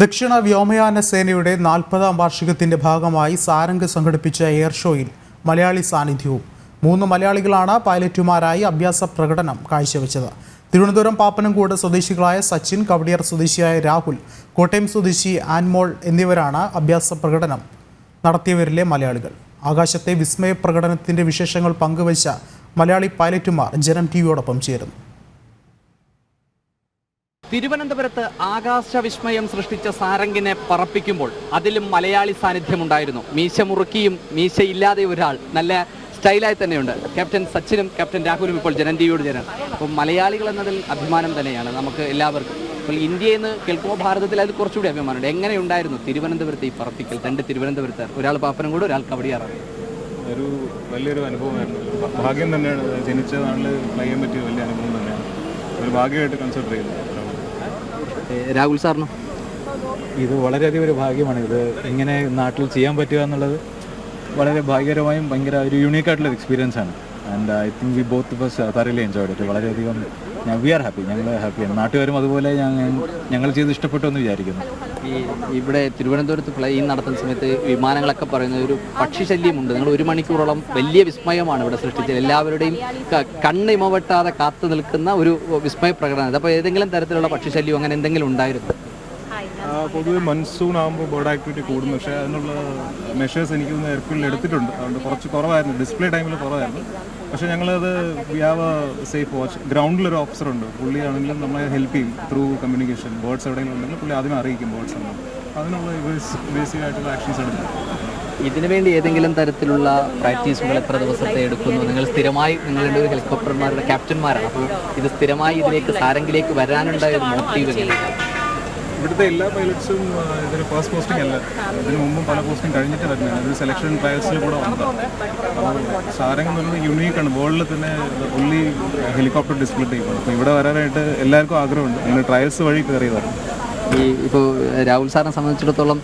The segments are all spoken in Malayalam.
ദക്ഷിണ വ്യോമയാന സേനയുടെ നാൽപ്പതാം വാർഷികത്തിന്റെ ഭാഗമായി സാരംഗ് സംഘടിപ്പിച്ച എയർ ഷോയിൽ മലയാളി സാന്നിധ്യവും. മൂന്ന് മലയാളികളാണ് പൈലറ്റുമാരായി അഭ്യാസ പ്രകടനം കാഴ്ചവെച്ചത്. തിരുവനന്തപുരം പാപ്പനംകൂട് സ്വദേശികളായ സച്ചിൻ കവടിയാർ സ്വദേശിയായ രാഹുൽ കോട്ടയം സ്വദേശി ആൻമോൾ എന്നിവരാണ് അഭ്യാസ പ്രകടനം നടത്തിയവരിലെ മലയാളികൾ. ആകാശത്തെ വിസ്മയ പ്രകടനത്തിന്റെ വിശേഷങ്ങൾ പങ്കുവച്ച മലയാളി പൈലറ്റുമാർ ജനം ടി വിയോടൊപ്പം ചേരുന്നു. തിരുവനന്തപുരത്ത് ആകാശവിസ്മയം സൃഷ്ടിച്ച സാരംഗിനെ പറപ്പിക്കുമ്പോൾ അതിലും മലയാളി സാന്നിധ്യമുണ്ടായിരുന്നു. മീശ മുറുക്കിയും മീശ ഇല്ലാതെ ഒരാൾ നല്ല സ്റ്റൈലായി തന്നെയുണ്ട്. ക്യാപ്റ്റൻ സച്ചിനും ക്യാപ്റ്റൻ രാഹുലും ഇപ്പോൾ ജനൻ ടിവിയോട് ചേരാൻ അപ്പോൾ മലയാളികൾ എന്നതിൽ അഭിമാനം തന്നെയാണ് നമുക്ക് എല്ലാവർക്കും. അപ്പോൾ ഇന്ത്യയിൽ നിന്ന് കേൾക്കുമ്പോൾ ഭാരതത്തിൽ അത് കുറച്ചുകൂടി അഭിമാനമുണ്ട്. എങ്ങനെയുണ്ടായിരുന്നു തിരുവനന്തപുരത്ത് ഈ പറപ്പിക്കൽ? രണ്ട് തിരുവനന്തപുരത്ത് ഒരാൾ പാപ്പനംകൂട് ഒരാൾ കവടിയാറാണ്. ഒരു വലിയൊരു അനുഭവമായിരുന്നു. ഭാഗ്യം തന്നെയാണ്. ജനിച്ച നാളിൽ ചെയ്യാൻ പറ്റിയ വലിയ അനുഭവം തന്നെയാണ്. ഒരു ഭാഗ്യമായിട്ട് കൺസിഡർ ചെയ്യുന്നത് രാഹുൽ സാറിനോ? ഇത് വളരെയധികം ഒരു ഭാഗ്യമാണ്. ഇത് ഇങ്ങനെ നാട്ടിൽ ചെയ്യാൻ പറ്റുക എന്നുള്ളത് വളരെ ഭാഗ്യകരമായും ഭയങ്കര ഒരു യുണീക്കായിട്ടുള്ള എക്സ്പീരിയൻസ് ആണ്. And I think we both bus thoroughly enjoy it വളരെയധികം വി ആർ ഹാപ്പി ഞങ്ങൾ ഹാപ്പിയാണ് നാട്ടുകാരും അതുപോലെ ഞങ്ങൾ ചെയ്ത് ഇഷ്ടപ്പെട്ടു എന്ന് വിചാരിക്കുന്നു. ഈ ഇവിടെ തിരുവനന്തപുരത്ത് ഫ്ലൈ നടത്തുന്ന സമയത്ത് വിമാനങ്ങളൊക്കെ പറയുന്ന ഒരു പക്ഷിശല്യമുണ്ട്. നിങ്ങൾ ഒരു മണിക്കൂറോളം വലിയ വിസ്മയമാണ് ഇവിടെ സൃഷ്ടിച്ചത്. എല്ലാവരുടെയും ക- കണ്ണ് ഇമവെട്ടാതെ കാത്തു നിൽക്കുന്ന ഒരു വിസ്മയ പ്രകടനം. അപ്പോൾ ഏതെങ്കിലും തരത്തിലുള്ള പക്ഷിശല്യം അങ്ങനെ എന്തെങ്കിലും ഉണ്ടായിരുന്നു? പൊതുവെ മൺസൂൺ ആകുമ്പോൾ ബേർഡ് ആക്ടിവിറ്റി കൂടും പക്ഷേ അതിനുള്ള മെഷേഴ്സ് എനിക്ക് ഒന്ന് എയർഫീൽഡിൽ എടുത്തിട്ടുണ്ട്. അതുകൊണ്ട് കുറച്ച് കുറവായിരുന്നു. ഡിസ്പ്ലേ ടൈമിൽ കുറവായിരുന്നു. പക്ഷേ ഞങ്ങളത് we have a safe watch ഗ്രൗണ്ടിലൊരു officer ഉണ്ട്. പുള്ളിയാണെങ്കിലും നമ്മളെ ഹെൽപ്പ് ചെയ്യും ത്രൂ കമ്മ്യൂണിക്കേഷൻ ബേർഡ്സ് എവിടെയെങ്കിലും ഉണ്ടെങ്കിൽ പുള്ളി ആദ്യം അറിയിക്കും ബേർഡ്സ് എന്ന്. അതിനുള്ള ബേസിക് ആയിട്ടുള്ള ആക്ഷൻസ് എടുക്കും. ഇതിനു വേണ്ടി ഏതെങ്കിലും തരത്തിലുള്ള പ്രാക്ടീസുകൾ എത്ര ദിവസത്തെ എടുക്കുന്നു? നിങ്ങൾ സ്ഥിരമായി നിങ്ങളുടെ ഒരു ഹെലികോപ്റ്റർമാരുടെ ക്യാപ്റ്റന്മാരാണ് അപ്പോൾ ഇത് സ്ഥിരമായി ഇതിലേക്ക് സാരംഗിലേക്ക് വരാനുണ്ടായ ഒരു മോട്ടീവ് എങ്ങനെയാണ്? ഇവിടുത്തെ എല്ലാ പൈലറ്റ്സും ഇതൊരു ഫസ്റ്റ് പോസ്റ്റിംഗ് അല്ല. അതിനു മുമ്പും പല പോസ്റ്റിംഗ് കഴിഞ്ഞിട്ട് വരുന്നത് ഒരു സെലക്ഷൻ ട്രയൽസിൽ കൂടെ വന്നതാണ്. അപ്പോൾ സാരംഗ് എന്ന് പറയുന്നത് യുണീക്കാണ് വേൾഡിൽ തന്നെ ഒല്ലി ഹെലികോപ്റ്റർ ഡിസ്പ്ലേ ടീമാണ് അപ്പോൾ ഇവിടെ വരാനായിട്ട് എല്ലാവർക്കും ആഗ്രഹമുണ്ട്. ഇങ്ങനെ ട്രയൽസ് വഴി കയറിയതാണ്. ഈ ഇപ്പോൾ രാഹുൽ സാറിനെ സംബന്ധിച്ചിടത്തോളം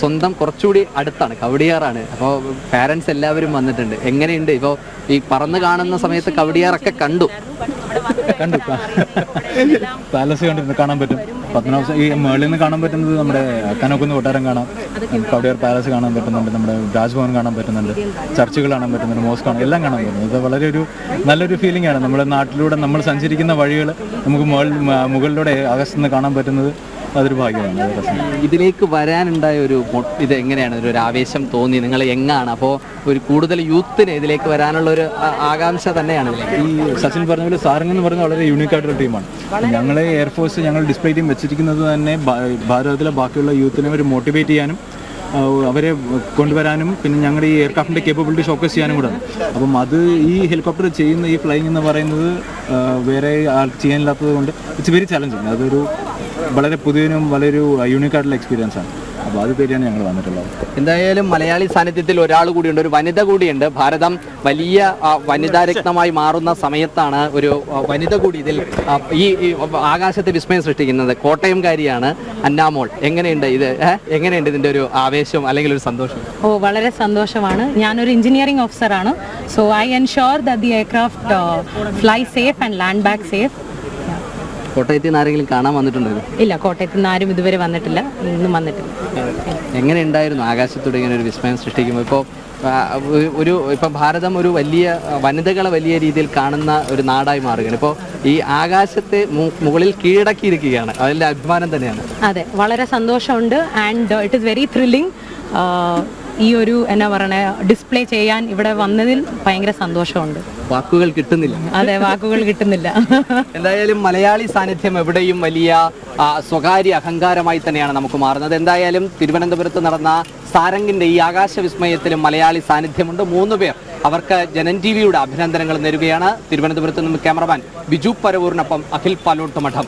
സ്വന്തം കുറച്ചുകൂടി അടുത്താണ്. കവടിയാറാണ്. അപ്പോൾ പാരൻസ് എല്ലാവരും വന്നിട്ടുണ്ട്. എങ്ങനെയുണ്ട്? ഇപ്പോൾ ഈ പറന്ന് കാണുന്ന സമയത്ത് കവടിയാറൊക്കെ കണ്ടു? കണ്ടു. പാലസ് കണ്ടിരുന്നു. കാണാൻ പറ്റും. പത്മനാഭ ഈ മേളിൽ നിന്ന് കാണാൻ പറ്റുന്നത് നമ്മുടെ കനക്കുന്ന് കൊട്ടാരം കാണാം. കവടിയാർ പാലസ് കാണാൻ പറ്റുന്നുണ്ട് നമ്മുടെ രാജ്ഭവൻ കാണാൻ പറ്റുന്നുണ്ട് ചർച്ചുകൾ കാണാൻ പറ്റുന്നുണ്ട് മോസ്ക് കാണാം എല്ലാം കാണാൻ പറ്റുന്നു ഇത് വളരെ ഒരു നല്ലൊരു ഫീലിംഗ് ആണ്. നമ്മുടെ നാട്ടിലൂടെ നമ്മൾ സഞ്ചരിക്കുന്ന വഴികൾ നമുക്ക് മുകളിൽ മ- മുകളിലൂടെ ആകാശത്ത് നിന്ന് കാണാൻ പറ്റുന്നത് അതൊരു ഭാഗ്യമാണ്. ഇതിലേക്ക് വരാനുണ്ടായ ഒരു ഇത് എങ്ങനെയാണ്? ഒരു ആവേശം തോന്നി. നിങ്ങൾ എങ്ങാണ്? അപ്പോൾ ഒരു കൂടുതൽ യൂത്തിന് ഇതിലേക്ക് വരാനുള്ള ഒരു ആകാംക്ഷ തന്നെയാണ് ഈ സച്ചിൻ പറഞ്ഞ പോലെ സാരംഗ് എന്ന് പറയുന്നത് വളരെ യൂണിക്കായിട്ടുള്ള ടീമാണ് ഞങ്ങൾ എയർഫോഴ്സ് ഞങ്ങൾ ഡിസ്പ്ലേ ടീം വെച്ചിരിക്കുന്നത് തന്നെ ഭാരതത്തിലെ ബാക്കിയുള്ള യൂത്തിനെ ഒരു മോട്ടിവേറ്റ് ചെയ്യാനും അവരെ കൊണ്ടുവരാനും പിന്നെ ഞങ്ങളുടെ ഈ എയർക്രാഫ്റ്റിന്റെ കേപ്പബിലിറ്റി ഷോക്കേസ് ചെയ്യാനും കൂടെ. അപ്പം അത് ഈ ഹെലികോപ്റ്റർ ചെയ്യുന്ന ഈ ഫ്ലൈയിങ് എന്ന് പറയുന്നത് വേറെ ആൾ ചെയ്യാനില്ലാത്തത് കൊണ്ട് ഇറ്റ്സ് വെരി ചലഞ്ചിങ് അതൊരു വളരെ പുതിയനും വളരെ യൂണീക്ക് ആയിട്ടുള്ള എക്സ്പീരിയൻസ് ആണ്. അപ്പോൾ അത് തേടിയാണ് ഞങ്ങൾ വന്നിട്ടുള്ളത്. എന്തായാലും മലയാളി സാന്നിധ്യത്തിൽ ഒരാൾ കൂടിയുണ്ട് ഒരു വനിത കൂടിയുണ്ട്. ഭാരതം വലിയ ആ, വനിതാ രക്തമായി മാറുന്ന സമയത്താണ് ഒരു വനിത കൂടി ഇതിൽ ഈ ആകാശത്തെ വിസ്മയം സൃഷ്ടിക്കുന്നത്. കോട്ടയംകാരിയാണ് അന്നാമോൾ. എങ്ങനെയുണ്ട് ഇത്? എങ്ങനെയുണ്ട് ഇതിന്റെ ഒരു ആവേശം അല്ലെങ്കിൽ ഒരു സന്തോഷം? ഓ വളരെ സന്തോഷമാണ്. ഞാനൊരു എഞ്ചിനീയറിംഗ് ഓഫീസറാണ് so I ensure that the aircraft fly safe and land back safe കോട്ടയത്തിൽ നിന്ന് ആരെങ്കിലും കാണാൻ വന്നിട്ടുണ്ടോ ഇല്ല കോട്ടയത്ത് നിന്ന് ആരും ഇതുവരെ വന്നിട്ടില്ല. ഇന്നും വന്നിട്ടില്ല. എങ്ങനെ ഉണ്ടായിരുന്നു ആകാശത്തോടെ ഇങ്ങനെ ഒരു വിസ്മയം സൃഷ്ടിക്കുമ്പോൾ? ഇപ്പോൾ ഒരു ഇപ്പം ഭാരതം ഒരു വലിയ വനിതകളെ വലിയ രീതിയിൽ കാണുന്ന ഒരു നാടായി മാറുകയാണ്. ഇപ്പോൾ ഈ ആകാശത്തെ മുകളിൽ കീഴടക്കിയിരിക്കുകയാണ് അതിന്റെ അഭിമാനം തന്നെയാണ്. അതെ വളരെ സന്തോഷമുണ്ട്. And it is very thrilling ഈ ഒരു എന്നാ പറയണേ ഡിസ്പ്ലേ ചെയ്യാൻ ഇവിടെ വന്നതിൽ ഭയങ്കര സന്തോഷമുണ്ട്. വാക്കുകൾ കിട്ടുന്നില്ല. അതെ വാക്കുകൾ കിട്ടുന്നില്ല. എന്തായാലും മലയാളി സാന്നിധ്യം എവിടെയും വലിയ സ്വകാര്യ അഹങ്കാരമായി തന്നെയാണ് നമുക്ക് മാറുന്നത്. എന്തായാലും തിരുവനന്തപുരത്ത് നടന്ന സാരംഗിന്റെ ഈ ആകാശ വിസ്മയത്തിലും മലയാളി സാന്നിധ്യമുണ്ട്. മൂന്ന് പേർ അവർക്ക് ജനൻ ടി വിയുടെ അഭിനന്ദനങ്ങൾ നേരുകയാണ്. തിരുവനന്തപുരത്ത് നിന്ന് ക്യാമറമാൻ ബിജു പരവൂറിനൊപ്പം അഖിൽ പാലോട്ട് മഠം